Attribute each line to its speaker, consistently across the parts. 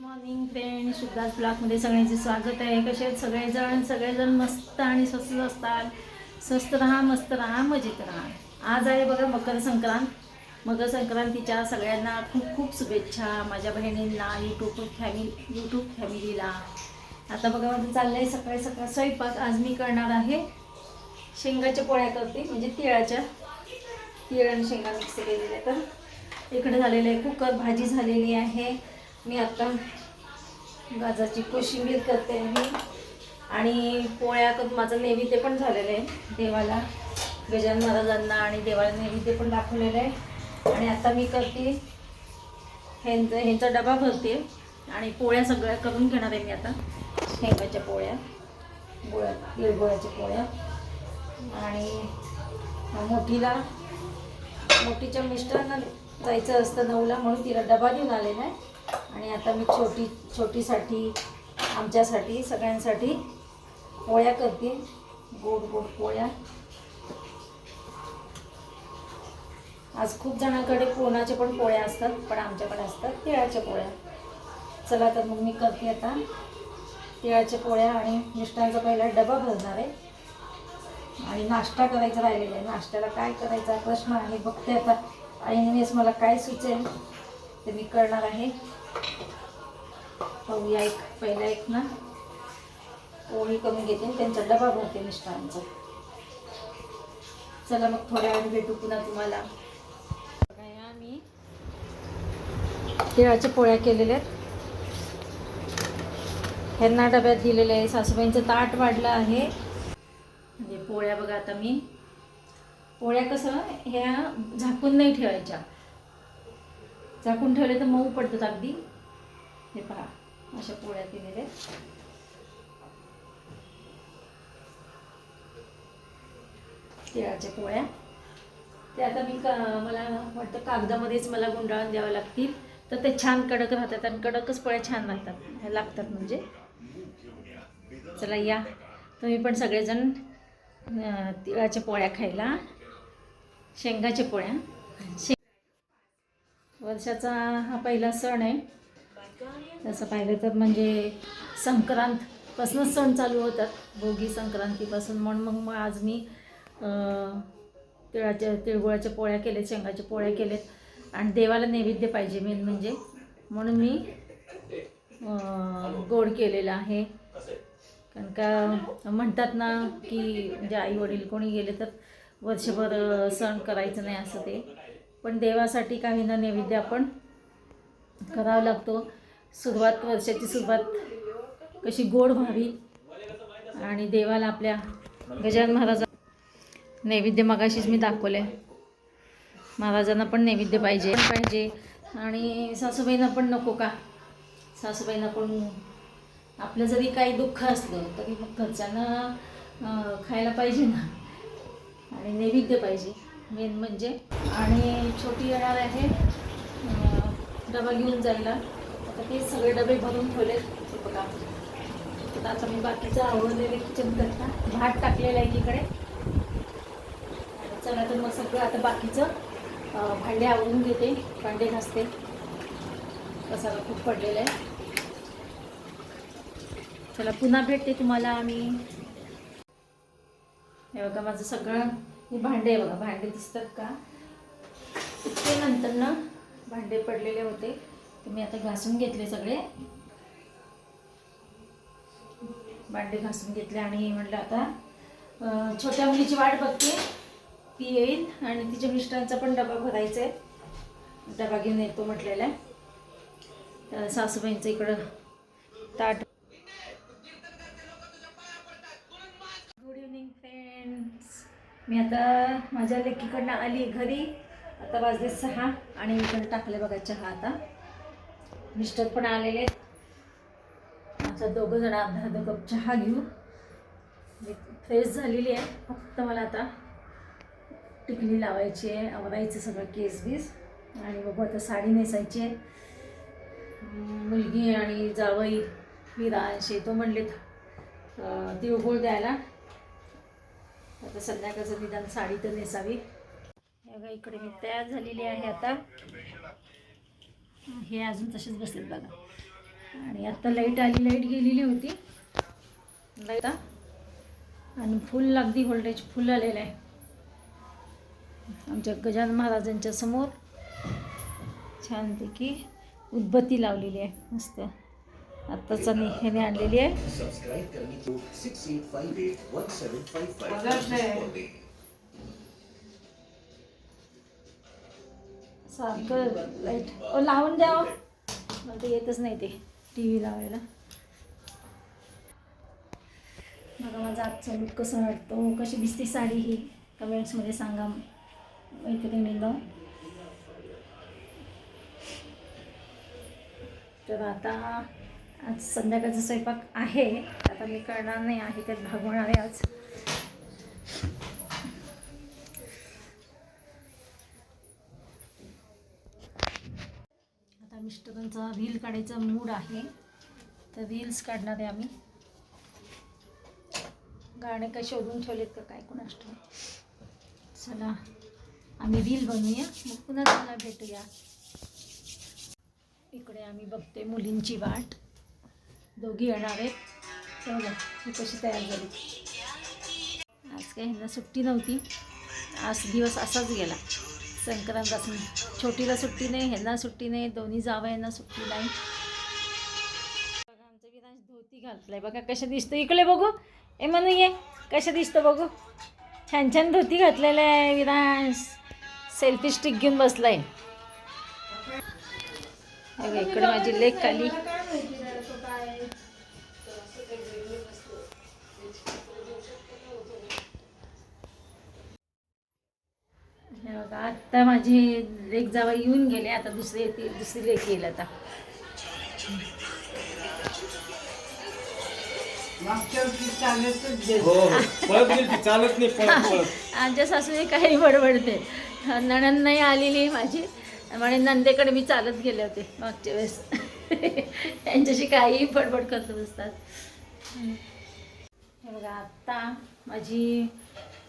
Speaker 1: Morning friend शुद्धास ब्लॉकमध्ये सगळ्यांचे स्वागत आहे. कसे आहेत सगळेजण? सगळेजण मस्त आणि स्वस्त असतात. स्वस्त राहा मस्त राहा मजेत राहा. आज आहे बघा मकर संक्रांत. मकर संक्रांतीच्या सगळ्यांना खूप खूप शुभेच्छा माझ्या बहिणींना यूट्यूब फॅमिली यूट्यूब फॅमिलीला आता बघा माझं चाललं आहे सकाळी सकाळ स्वयंपाक. आज मी करणार आहे शेंगाच्या पोळ्या करते म्हणजे तिळाच्या. तिळ आणि शेंगा मिक्स केलेल्या तर इकडे झालेलं आहे कुकर. भाजी झालेली आहे. मी आता गाजरची कोशिंबीर करते आहे. आणि पोळ्या माझं नैवेद्य पण झालेलं आहे देवाला. गजानन महाराजांना आणि देवाला नैवेद्य पण दाखवलेलं आहे. आणि आता मी करते ह्यांचा ह्यांचा डबा भरते. आणि पोळ्या सगळ्या करून घेणार आहे मी आता. शेंगाच्या पोळ्या गोळ्या तिळगोळ्याच्या पोळ्या. आणि मोठीला मोठीच्या मिस्टरांना जायचं असतं नऊला म्हणून तिला डबा देऊन आलेला आहे. आणि आता मी छोटी छोटीसाठी आमच्यासाठी सगळ्यांसाठी पोळ्या करते. गोड गोड पोळ्या. आज खूप जणांकडे कोणाच्या पण पोळ्या असतात पण आमच्याकडे असतात तिळाच्या पोळ्या. चला तर मग मी करते आता तिळाच्या पोळ्या आणि मिष्टांचा पहिला डबा भरणार आहे. आणि नाश्ता करायचा राहिलेला आहे. नाश्त्याला काय करायचा? प्रश्न आहे. बघते आता. आईनेच मला काय सुचेल ते मी करणार आहे. पाहूया एक पहिला एक ना. पोळी कमी घेते आणि त्यांचा डबा भरते मिस्टरांचा. चला मग थोड्या वेळ भेटू पुन्हा तुम्हाला. काय आम्ही तिळाच्या पोळ्या केलेल्या आहेत. ह्यांना डब्यात दिलेले आहे. सासूबाईंचं ताट वाढलं आहे. म्हणजे पोळ्या बघा आता मी. पोळ्या कसं ह्या झाकून नाही ठेवायच्या. झाकून ठेवले तर मऊ पडतात अगदी. हे पहा अशा पोळ्या केलेल्या तिळाच्या पोळ्या. ते आता मी का मला वाटतं कागदामध्येच मला गुंडाळून द्यावं लागतील. तर ते छान कडक राहतात आणि कडकच पोळ्या छान राहतात लागतात म्हणजे. चला या. तुम्ही पण सगळेजण तिळाच्या पोळ्या खायला. शेंगाच्या पोळ्या. वर्षाचा हा पहिला सण आहे. तसं पाहिलं तर म्हणजे संक्रांतपासूनच सण चालू होतात. भोगी संक्रांतीपासून म्हणून मग मग आज मी तिळाच्या तिळगुळाच्या पोळ्या केल्या शेंगाच्या पोळ्या केल्यात. आणि देवाला नैवेद्य पाहिजे मेन म्हणजे. म्हणून मी गोड केलेलं आहे. कारण का म्हणतात ना की म्हणजे आई वडील कोणी गेले तर वर्षभर सण करायचं नाही असं ते. पण देवासाठी काही ना नैवेद्य आपण करावा लागतो. सुरुवात वर्षाची सुरुवात कशी गोड व्हावी आणि देवाला आपल्या गजानन महाराजा नैवेद्य मगाशीच मी दाखवले महाराजांना पण नैवेद्य पाहिजे. पाहिजे. आणि सासूबाईंना पण नको का? सासूबाईंना पण आपलं जरी काही दुःख असलं तरी मग घरच्यांना खायला पाहिजे ना. आणि नैवेद्य पाहिजे. मेन म्हणजे आणि छोटी येणार आहे. डबा घेऊन जायला. आता ते सगळे डबे भरून ठेवले बघा तर आता मी बाकीचं आवडलेले किचन करता भात टाकलेला आहे एकीकडे. चला तर मग सगळं आता बाकीचं भांडे आवडून घेते. भांडे घासते. कसाला खूप पडलेलं आहे. चला पुन्हा भेटते तुम्हाला आम्ही. हे बघा माझं सगळं हे भांडे आहे बघा. भांडे दिसतात का? ते नंतर ना भांडे पडलेले होते. ते मी आता घासून घेतले सगळे. भांडे घासून घेतले आणि म्हटलं आता छोट्या मुलीची वाट बघते. ती येईल आणि तिच्या मिस्टरांचा पण डबा भरायचा आहे डबा घेऊन येतो म्हटलेला. तर सासूबाईंचं इकडं ताट. गुड इव्हनिंग फ्रेंड्स मी आता माझ्या लेकीकडनं आली घरी. आत्ता वाजले सहा आणि इकडे टाकले बघा चहा आता. मिस्टर पण आलेले आहेत. आता दोघं जण अर्धा अर्धा कप चहा घेऊ. मी फ्रेश झालेली आहे. फक्त मला आता टिकली लावायची आहे आवरायचं सगळं केस बीस. आणि बघू आता साडी नेसायची आहे. मुलगी आणि जावई विरांशी तो म्हणलेत तिळगुळ द्यायला. आता संध्याकाळचं निदान साडी तर नेसावी. बघा इकडे मी तयार झालेली आहे आता. हे अजून तसेच बसलेत बघा. आणि आत्ता लाइट आली लाइट गेलेली होती. लाइट आणि फुल अगदी व्होल्टेज फुल आलेलं आहे. आमच्या गजानन महाराजांच्या समोर छानपैकी उदबत्ती लावलेली आहे. मस्त. आत्ताच आम्ही ह्याने आणलेली आहे. सारखं लाइट. लावून द्या हो. मला ते येतच नाही ते टी व्ही लावायला. बघा माझा आजचा लुक कसं वाटतो. हो, कशी दिसते साडी ही. कमेंट्समध्ये सांगा. मैत्रिणींनो तर आता आज संध्याकाळचा स्वयंपाक आहे. आता मी करणार नाही आहे त्यात भागवणार आहे आज. मिस्टरांचा रील काढायचा मूड आहे. तर रील्स काढणार आहे आम्ही. गाणे काय शोधून ठेवलेत का काय कोणास चला आम्ही रील बनवूया. मग पुन्हा तुम्हाला भेटूया. इकडे आम्ही बघते मुलींची वाट. दोघी येणार आहेत. बघा ही कशी तयार झाली. आज काय ह्यांना सुट्टी नव्हती. आज दिवस असाच गेला. संक्रांत असून. छोटीला सुट्टी नाही ह्यांना सुट्टी नाही दोन्ही जावयांना सुट्टी नाही. बघा आमचं विरांश धोती घातलंय. बघा कशा दिसतं इकडे बघू. ए म्हणू ये. कशा दिसतं बघू. छान छान धोती घातलेलं आहे विरांश सेल्फी स्टिक घेऊन बसलाय. इकडे माझी लेक खाली आत्ता माझी लेक जावा येऊन गेले आता दुसरी येते दुसरी लेक येईल आता.
Speaker 2: हो हो. चालत नाही
Speaker 1: आमच्या सासूने काही बडबडते. नणंद नाही आलेली माझी. म्हणे नंदेकडे मी चालत गेले होते मागच्या वेळेस. त्यांच्याशी काही बडबड करत बसतात हे बघा आत्ता माझी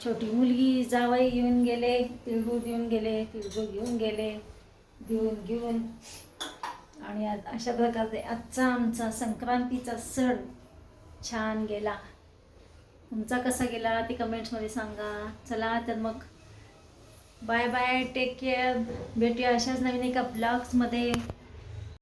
Speaker 1: छोटी मुलगी जावई येऊन गेले तिळगुळ देऊन गेले तिळगुळ घेऊन गेले देऊन घेऊन. आणि आज अशा प्रकारे आजचा आमचा संक्रांतीचा सण छान गेला. तुमचा कसा गेला ते कमेंट्समध्ये सांगा. चला तर मग बाय बाय टेक केअर भेटूया अशाच नवीन एका ब्लॉग्समध्ये